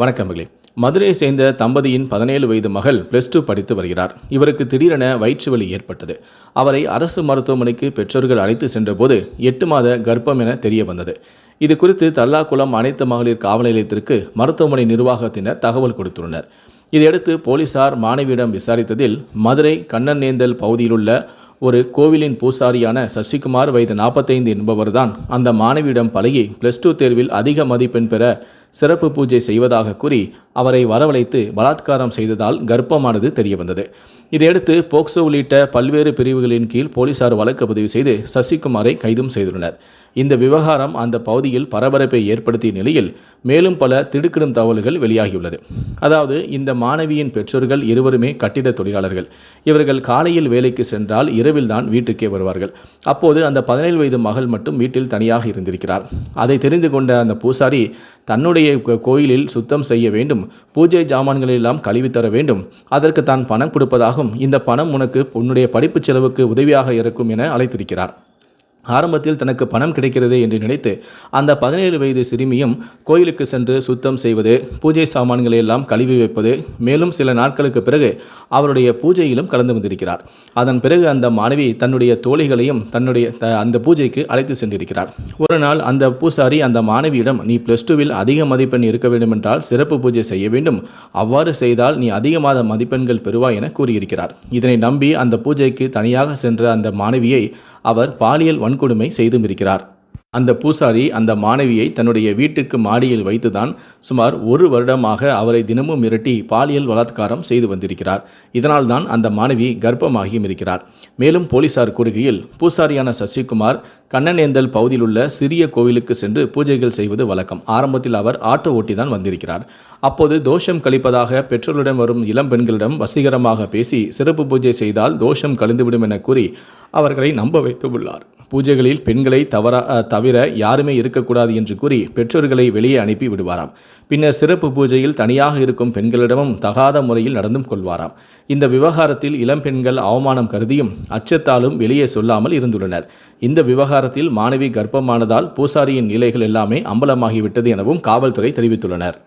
வணக்கமகளே மதுரையை சேர்ந்த தம்பதியின் பதினேழு வயது மகள் பிளஸ் டூ படித்து வருகிறார். இவருக்கு திடீரென வயிற்று வலி ஏற்பட்டது. அவரை அரசு மருத்துவமனைக்கு பெற்றோர்கள் அழைத்து சென்றபோது எட்டு மாத கர்ப்பம் என தெரிய வந்தது இது குறித்து தல்லாக்குளம் அனைத்து மகளிர் காவல் நிலையத்திற்கு மருத்துவமனை நிர்வாகத்தினர் தகவல் கொடுத்துள்ளனர். இதையடுத்து போலீசார் மாணவியிடம் விசாரித்ததில் மதுரை கண்ணநேந்தல் பகுதியிலுள்ள ஒரு கோவிலின் பூசாரியான சசிகுமார் வயது நாற்பத்தைந்து என்பவர்தான் அந்த மாணவியிடம் பழகி பிளஸ் டூ தேர்வில் அதிக மதிப்பெண் பெற சிறப்பு பூஜை செய்வதாக கூறி அவரை வரவழைத்து பலாத்காரம் செய்ததால் கர்ப்பமானது தெரியவந்தது. இதையடுத்து போக்சோ உள்ளிட்ட பல்வேறு பிரிவுகளின் கீழ் போலீசார் வழக்கு பதிவு செய்து சசிகுமாரை கைதும் செய்துள்ளனர். இந்த விவகாரம் அந்த பகுதியில் பரபரப்பை ஏற்படுத்திய நிலையில் மேலும் பல திடுக்கிடும் தகவல்கள் வெளியாகியுள்ளது. அதாவது இந்த மாணவியின் பெற்றோர்கள் இருவருமே கட்டிட தொழிலாளர்கள். இவர்கள் காலையில் வேலைக்கு சென்றால் இரவில் தான் வீட்டுக்கே வருவார்கள். அப்போது அந்த பதினேழு வயது மகள் மட்டும் வீட்டில் தனியாக இருந்திருக்கிறார். அதை தெரிந்து கொண்ட அந்த பூசாரி தன்னுடைய கோயிலில் சுத்தம் செய்ய வேண்டும். பூஜை ஜாமான்களை எல்லாம் கழுவி தர வேண்டும். அதற்கு தான் பணம் கொடுப்பதாகவும் இந்த பணம் உனக்கு உன்னுடைய படிப்பு செலவுக்கு உதவியாக இருக்கும் என அழைத்திருக்கிறார். ஆரம்பத்தில் தனக்கு பணம் கிடைக்கிறது என்று நினைத்து அந்த பதினேழு வயது சிறுமியும் கோயிலுக்கு சென்று சுத்தம் செய்வது பூஜை சாமான்களை எல்லாம் கழுவி வைப்பது மேலும் சில நாட்களுக்கு பிறகு அவருடைய பூஜையிலும் கலந்து வந்திருக்கிறார் அதன் பிறகு அந்த மாணவி தன்னுடைய தோழிகளையும் தன்னுடைய த- அந்த பூஜைக்கு அழைத்து சென்றிருக்கிறார். ஒரு நாள் அந்த பூசாரி அந்த மாணவியிடம் நீ பிளஸ் டூவில் அதிக மதிப்பெண் இருக்க வேண்டுமென்றால் சிறப்பு பூஜை செய்ய வேண்டும். அவ்வாறு செய்தால் நீ அதிகமாக மதிப்பெண்கள் பெறுவாய் என கூறியிருக்கிறார். இதனை நம்பி அந்த பூஜைக்கு தனியாக சென்ற அந்த மாணவியை அவர் பாலியல் வன்கொடுமை செய்தும் இருக்கிறார். அந்த பூசாரி அந்த மாணவியை தன்னுடைய வீட்டுக்கு மாடியில் வைத்துதான் சுமார் ஒரு வருடமாக அவரை தினமும் மிரட்டி பாலியல் பலாத்காரம் செய்து வந்திருக்கிறார். இதனால்தான் அந்த மாணவி கர்ப்பமாகியும் இருக்கிறார். மேலும் போலீசார் கூறுகையில் பூசாரியான சசிகுமார் கண்ணனேந்தல் பகுதியில் உள்ள சிறிய கோவிலுக்கு சென்று பூஜைகள் செய்வது வழக்கம். ஆரம்பத்தில் அவர் ஆட்டோ ஓட்டி தான் வந்திருக்கிறார். அப்போது தோஷம் கழிப்பதாக பெற்றோருடன் வரும் இளம் பெண்களிடம் வசீகரமாக பேசி சிறப்பு பூஜை செய்தால் தோஷம் கழிந்துவிடும் என கூறி அவர்களை நம்ப வைத்து உள்ளார் பூஜைகளில் பெண்களை தவறா தவிர யாருமே இருக்கக்கூடாது என்று கூறி பெற்றோர்களை வெளியே அனுப்பி விடுவாராம். பின்னர் சிறப்பு பூஜையில் தனியாக இருக்கும் பெண்களிடமும் தகாத முறையில் நடந்தும் கொள்வாராம். இந்த விவகாரத்தில் இளம் பெண்கள் அவமானம் கருதியும் அச்சத்தாலும் வெளியே சொல்லாமல் இருந்துள்ளனர். இந்த விவகாரத்தில் மாணவி கர்ப்பமானதால் பூசாரியின் நிலைகள் எல்லாமே அம்பலமாகிவிட்டது எனவும் காவல்துறை தெரிவித்துள்ளனர்.